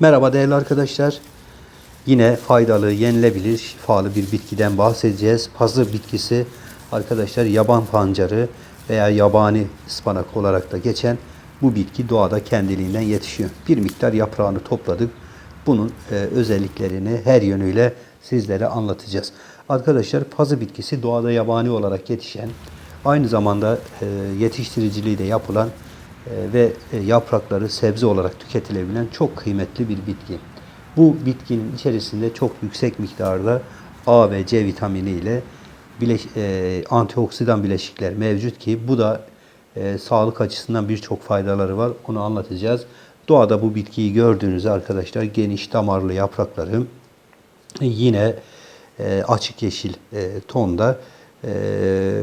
Merhaba değerli arkadaşlar. Yine faydalı, yenilebilir, şifalı bir bitkiden bahsedeceğiz. Pazı bitkisi arkadaşlar yaban pancarı veya yabani ıspanak olarak da geçen bu bitki doğada kendiliğinden yetişiyor. Bir miktar yaprağını topladık. Bunun e, özelliklerini her yönüyle sizlere anlatacağız. Arkadaşlar pazı bitkisi doğada yabani olarak yetişen, aynı zamanda e, yetiştiriciliği de yapılan ve e, yaprakları sebze olarak tüketilebilen çok kıymetli bir bitki. Bu bitkinin içerisinde çok yüksek miktarda A ve C vitamini ile bileş, e, antioksidan bileşikler mevcut ki bu da e, sağlık açısından birçok faydaları var. Onu anlatacağız. Doğada bu bitkiyi gördüğünüzde arkadaşlar geniş damarlı yaprakları yine e, açık yeşil e, tonda e,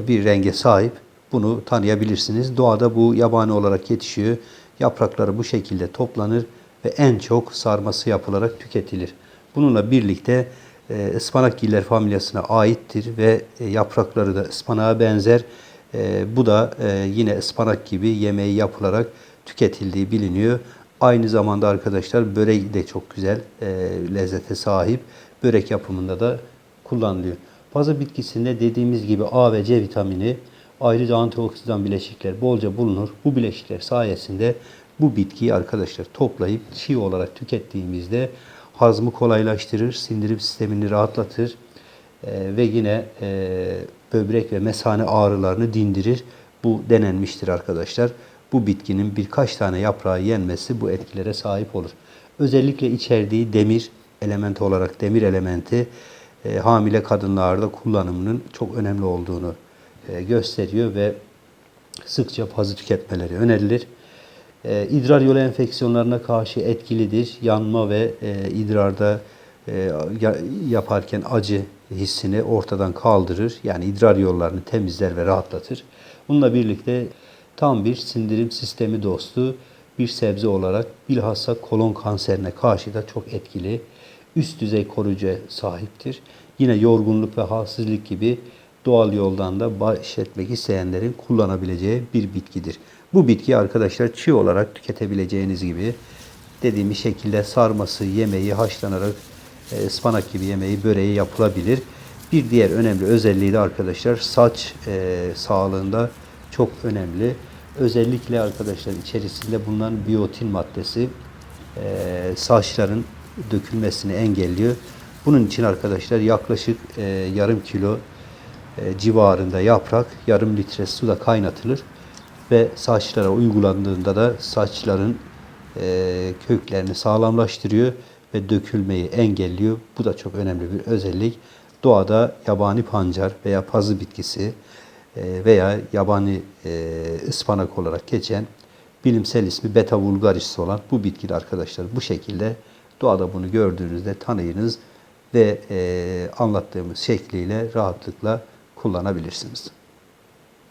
bir renge sahip. Bunu tanıyabilirsiniz. Doğada bu yabani olarak yetişiyor. Yaprakları bu şekilde toplanır ve en çok sarması yapılarak tüketilir. Bununla birlikte e, ıspanakgiller familyasına aittir ve e, yaprakları da ıspanağa benzer. E, bu da e, yine ıspanak gibi yemeği yapılarak tüketildiği biliniyor. Aynı zamanda arkadaşlar börek de çok güzel e, lezzete sahip. Börek yapımında da kullanılıyor. Pazı bitkisinde dediğimiz gibi A ve C vitamini ayrıca antioksidan bileşikler bolca bulunur. Bu bileşikler sayesinde bu bitkiyi arkadaşlar toplayıp çiğ olarak tükettiğimizde hazmı kolaylaştırır, sindirim sistemini rahatlatır e, ve yine e, böbrek ve mesane ağrılarını dindirir. Bu denenmiştir arkadaşlar. Bu bitkinin birkaç tane yaprağı yenmesi bu etkilere sahip olur. Özellikle içerdiği demir elementi olarak demir elementi e, hamile kadınlarda kullanımının çok önemli olduğunu gösteriyor ve sıkça pazı tüketmeleri önerilir. E, idrar yolu enfeksiyonlarına karşı etkilidir. Yanma ve e, idrarda e, ya- yaparken acı hissini ortadan kaldırır. Yani idrar yollarını temizler ve rahatlatır. Bununla birlikte tam bir sindirim sistemi dostu bir sebze olarak bilhassa kolon kanserine karşı da çok etkili. Üst düzey koruyucuya sahiptir. Yine yorgunluk ve halsizlik gibi doğal yoldan da baş etmek isteyenlerin kullanabileceği bir bitkidir. Bu bitki arkadaşlar çiğ olarak tüketebileceğiniz gibi dediğimiz şekilde sarması, yemeği, haşlanarak e, ıspanak gibi yemeği, böreği yapılabilir. Bir diğer önemli özelliği de arkadaşlar saç e, sağlığında çok önemli. Özellikle arkadaşlar içerisinde bulunan biyotin maddesi e, saçların dökülmesini engelliyor. Bunun için arkadaşlar yaklaşık e, yarım kilo civarında yaprak yarım litre suda kaynatılır ve saçlara uygulandığında da saçların e, köklerini sağlamlaştırıyor ve dökülmeyi engelliyor. Bu da çok önemli bir özellik. Doğada yabani pancar veya pazı bitkisi e, veya yabani e, ıspanak olarak geçen bilimsel ismi beta vulgaris olan bu bitki de arkadaşlar bu şekilde doğada bunu gördüğünüzde tanıyınız ve e, anlattığımız şekliyle rahatlıkla kullanabilirsiniz.